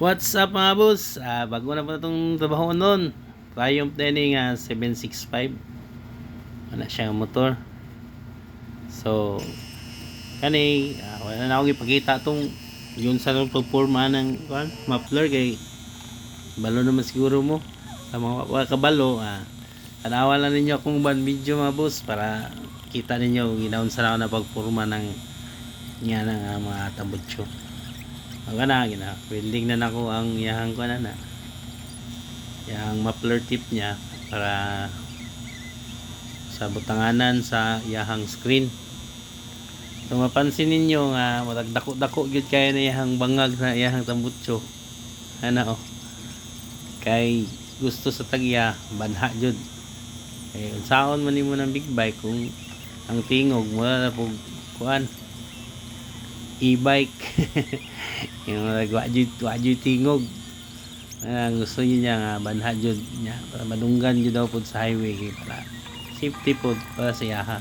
What's up mga boss? Ah, bago na po itong trabaho nun. Triumph din nga 765. Wala siyang motor. So, kani, ah, wala na akong ipakita itong yun sa performa ng kuwan, muffler kay balo naman siguro mo. Sa mga kabalo, ah, tanawa lang ninyo akong ban video mga boss para kita ninyo ginaon sa na pagporma ng nga ng ah, mga tambutso. Ang na, gina. Welding na nako ang yahang ko na na. Yang muffler tip niya para sa butanganan sa yahang screen. So mapansin ninyo nga matag dako-dako gyud kaya na yahang bangag na yahang tambutso. Ana oh. Kay gusto sa tagya banha jud. Eh unsaon man nimo ng big bike kung ang tingog mo na pug kuan e-bike. Yung wajud wajud tingog. Ah, gusto niya niya nga banha jud niya. Para madunggan jud daw pud sa highway para safety pud para sa yaha.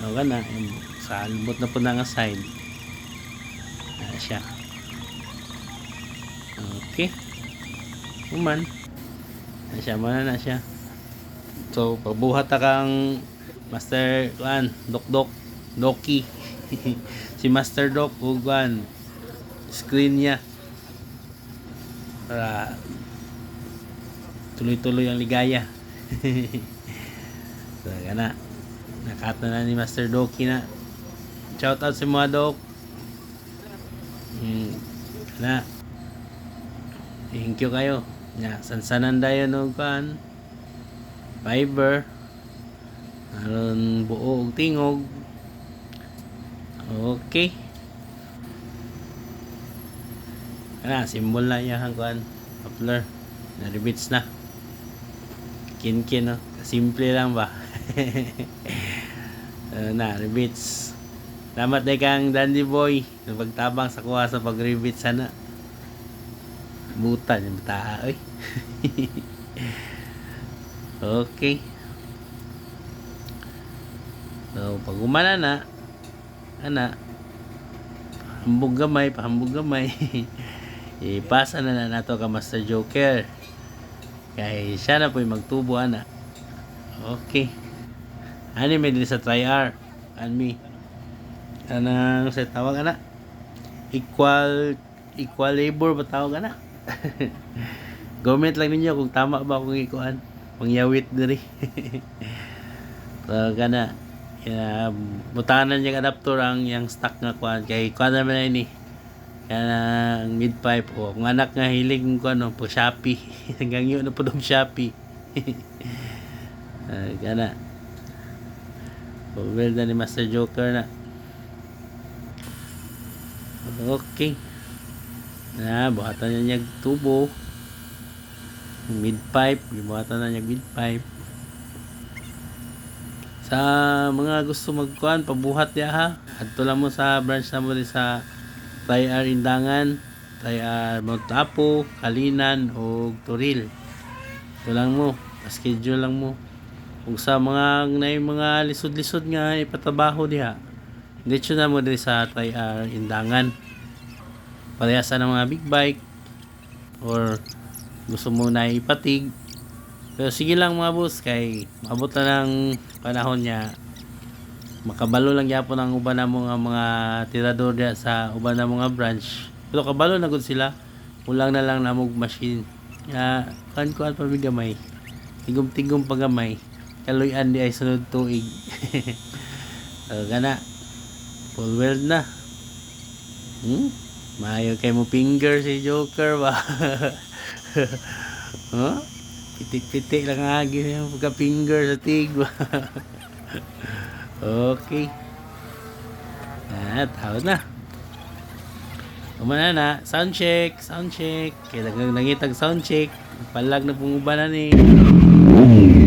No kana sa albot na pud na nga side. Na siya. Okay. Uman na siya mana na siya. So pagbuhat ta kang master kuan dok dok doki si Master Doc uguan screen niya. Para tuloy-tuloy ang ligaya. So gana nakat na na ni Master Doki na. Shout out sa mga Doc. Hmm, na. Thank you kayo. Nya sansanan dayon og kan fiber. Aron buo og tingog Okay. Ana, simbol na yung kuan. Poplar. Na-rebits na. Kin-kin, no? Simple lang ba? uh, na, rebits. Salamat day kang Dandy Boy. Pagtabang sa kuha sa pag-rebits sana. Butan yung taa, oy. okay. So, pag umana na, ana. Hambog gamay pahambog gamay. Ipasa na na nato ka Master Joker. Kay siya na po magtubo ana. Okay. Ani may sa try-R and me. Anang sa tawag ana? Equal equal labor ba tawag ana? Comment lang ninyo kung tama ba akong ikuan. Pangyawit diri. So kana kaya butanan yung adapter ang yung stock nga kuan kay kuan na ini. Kaya ang mid pipe o kung anak nga hilig ko ano po Shopee. Hanggang yun na po dong Shopee. Uh, kana well ni Master Joker na. Okay. Na buhatan niya yung tubo. Mid pipe buhatan na niya mid pipe sa mga gusto magkuhan pabuhat ya ha? Adto lang mo sa branch na mo sa Tayar Indangan Tayar Mount Kalinan o Turil ito lang mo schedule lang mo. Kung sa mga na mga lisod-lisod nga ipatabaho diha dito na mo rin sa Tayar Indangan. Parehasa ng mga big bike or gusto mo na ipatig pero sige lang mga boss kay maabot na ng panahon niya. Makabalo lang yapon ang uban na mga mga tirador diya sa uban na mga branch. Pero kabalo na gud sila. Kulang na lang namog machine. Ya kan kuan pa mi gamay. Tigom tigom pa gamay. Kaluyan di ay sunod tuig. So, gana. Full weld na. Hmm? Mayo kay mo finger si Joker ba? Huh? Pitik-pitik lang agi yung pagka-finger sa tig okay. Ah, tawad na. Umana na sound check sound check. Kailangan nangitag sound check. Palag na pong ubanan eh